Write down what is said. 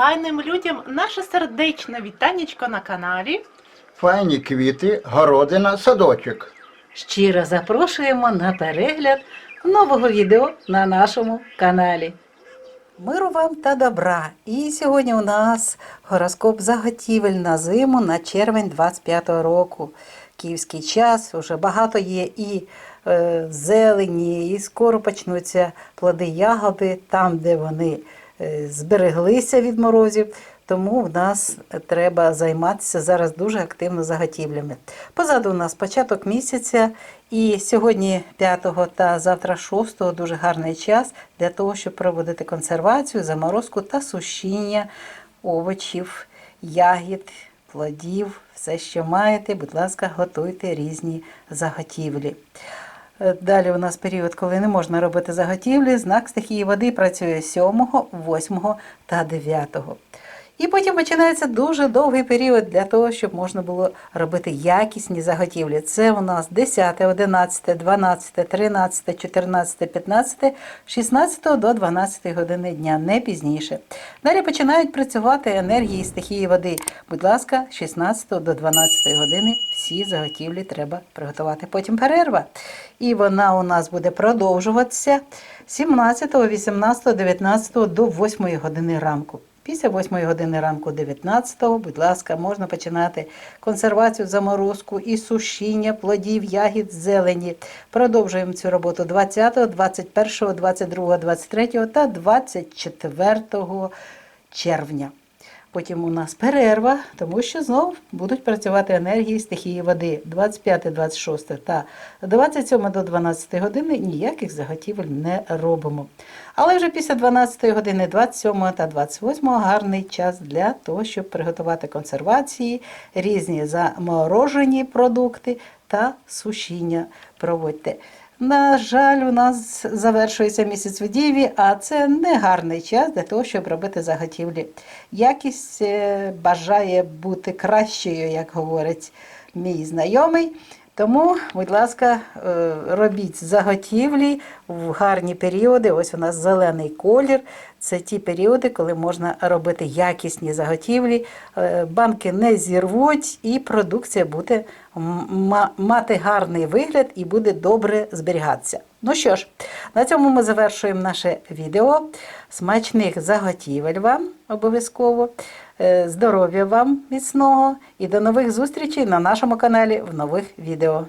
файним людям наше сердечне вітанечко на каналі. Файні квіти, городина, садочок. Щиро запрошуємо на перегляд нового відео на нашому каналі. Миру вам та добра! І сьогодні у нас гороскоп заготівель на зиму на червень 25-го року. Київський час вже багато є і е, зелені, і скоро почнуться плоди ягоди там, де вони збереглися від морозів. Тому в нас треба займатися зараз дуже активно заготівлями. Позаду у нас початок місяця, і сьогодні 5 та завтра 6 дуже гарний час для того, щоб проводити консервацію, заморозку та сушіння овочів, ягід, плодів, все, що маєте, будь ласка, готуйте різні заготівлі. Е, Далі у нас період, коли не можна робити заготівлі. Знак стихії води працює 7, 8 та 9. І потім починається дуже довгий період для того, щоб можна було робити якісні заготівлі. Це у нас 10, 11, 12, 13, 14, 15, 16 до 12 години дня, не пізніше. Далі починають працювати енергії стихії води. Будь ласка, з 16 до 12 години всі заготівлі треба приготувати. Потім перерва. І вона у нас буде продовжуватися 17, 18, 19 до 8 години ранку. Після 8 години ранку 19-го, будь ласка, можна починати консервацію, заморозку і сушіння плодів, ягід, зелені. Продовжуємо цю роботу 20, 21, 22, 23 та 24 червня. Потім у нас перерва, тому що знов будуть працювати енергії стихії води 25, 26 та 27 до 12 години ніяких заготівель не робимо. Але вже після 12 години 27 та 28 гарний час для того, щоб приготувати консервації, різні заморожені продукти та сушіння проводьте. На жаль, у нас завершується місяць в Діві, а це не гарний час для того, щоб робити заготівлі. Якість е, бажає бути кращою, як говорить мій знайомий. Тому, будь ласка, е, робіть заготівлі в гарні періоди. Ось у нас зелений колір. Це ті періоди, коли можна робити якісні заготівлі, е, банки не зірвуть, і продукція буде мати гарний вигляд і буде добре зберігатися. Ну що ж, на цьому ми завершуємо наше відео. Смачних заготівель вам обов'язково. Е, Здоров'я вам міцного і до нових зустрічей на нашому каналі в нових відео.